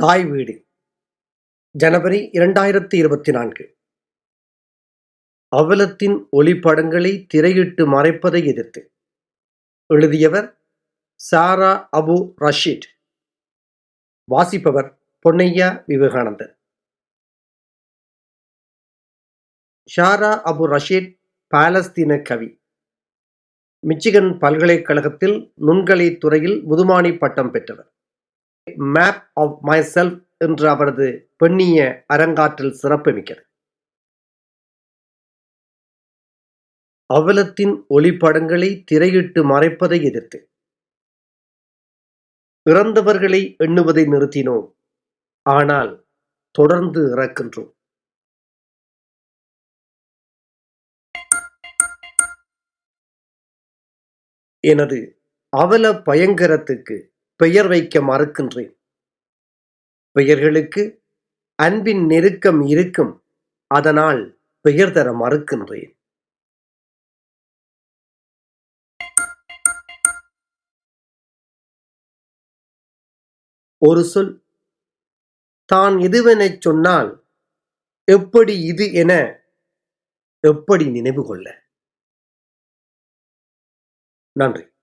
தாய் வீடு. ஜனவரி இரண்டாயிரத்தி இருபத்தி நான்கு. அவலத்தின் ஒளிப்படங்களை திரையிட்டு மறைப்பதை எதிர்த்து எழுதியவர் சாரா அபு ரஷீட் வாசிப்பவர் Ponnaiah Vivekanandan Shara Abu Rashid Palestine கவி. மிச்சிகன் பல்கலைக்கழகத்தில் நுண்கலை துறையில் முதுமானி பட்டம் பெற்றவர். மேப் ஆஃப் மை செல்ஃப் என்ற அவரது பெண்ணிய அரங்காற்றல் சிறப்புமிக்கது அவலத்தின் ஒளிப்படங்களை திரையிட்டு மறைப்பதை எதிர்த்து. இறந்தவர்களை எண்ணுவதை நிறுத்தினோம். ஆனால் தொடர்ந்து இறக்கின்றோம். எனது அவல பயங்கரத்துக்கு பெயர் வைக்க மறுக்கின்றேன். பெயர்களுக்கு அன்பின் நெருக்கம் இருக்கும். அதனால் பெயர் தர மறுக்கின்றேன். ஒரு சொல். தான் எதுவெனச் சொன்னால் எப்படி இது என எப்படி நினைவு கொள்ள? நன்றி.